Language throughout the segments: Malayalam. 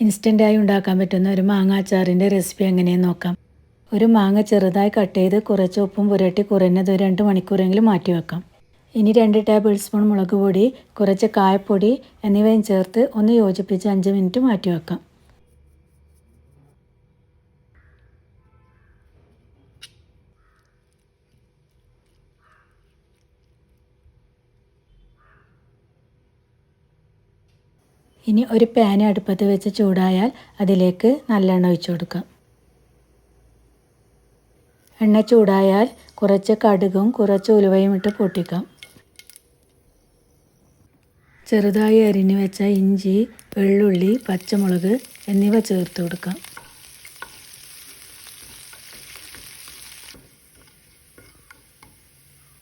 ഇൻസ്റ്റന്റായി ഉണ്ടാക്കാൻ പറ്റുന്ന ഒരു മാങ്ങ അച്ചാറിന്റെ റെസിപ്പി എങ്ങനെയെന്ന് നോക്കാം. ഒരു മാങ്ങ ചെറുതായി കട്ട് ചെയ്ത് കുറച്ച് ഉപ്പും പുരട്ടി കുറഞ്ഞത് ഒരു രണ്ട് മണിക്കൂറെങ്കിലും മാറ്റി വെക്കാം. ഇനി രണ്ട് ടേബിൾ സ്പൂൺ മുളക് പൊടി കുറച്ച് കായപ്പൊടി എന്നിവയും ചേർത്ത് ഒന്ന് യോജിപ്പിച്ച് അഞ്ച് മിനിറ്റ് മാറ്റി വെക്കാം. ഇനി ഒരു പാൻ അടുപ്പത്ത് വെച്ച് ചൂടായാൽ അതിലേക്ക് നല്ലെണ്ണ ഒഴിച്ചു കൊടുക്കാം. എണ്ണ ചൂടായാൽ കുറച്ച് കടുകും കുറച്ച് ഉലുവയും ഇട്ട് പൊട്ടിക്കാം. ചെറുതായി അരിഞ്ഞു വെച്ച ഇഞ്ചി വെള്ളുള്ളി പച്ചമുളക് എന്നിവ ചേർത്ത് കൊടുക്കാം.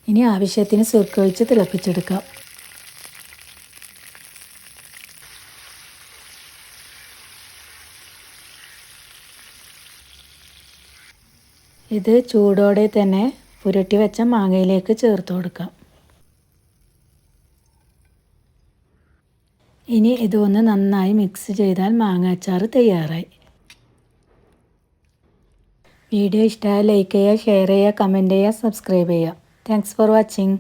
ഇനി ആവശ്യത്തിന് സുർക്ക ഒഴിച്ച് തിളപ്പിച്ചെടുക്കാം. ഇത് ചൂടോടെ തന്നെ പുരട്ടി വെച്ച മാങ്ങയിലേക്ക് ചേർത്ത് കൊടുക്കാം. ഇനി ഇതൊന്ന് നന്നായി മിക്സ് ചെയ്താൽ മാങ്ങ അച്ചാർ തയ്യാറായി. വീഡിയോ ഇഷ്ടമായ ലൈക്ക് ചെയ്യുക ഷെയർ ചെയ്യുക കമന്റ് ചെയ്യുക സബ്സ്ക്രൈബ് ചെയ്യുക. Thanks for watching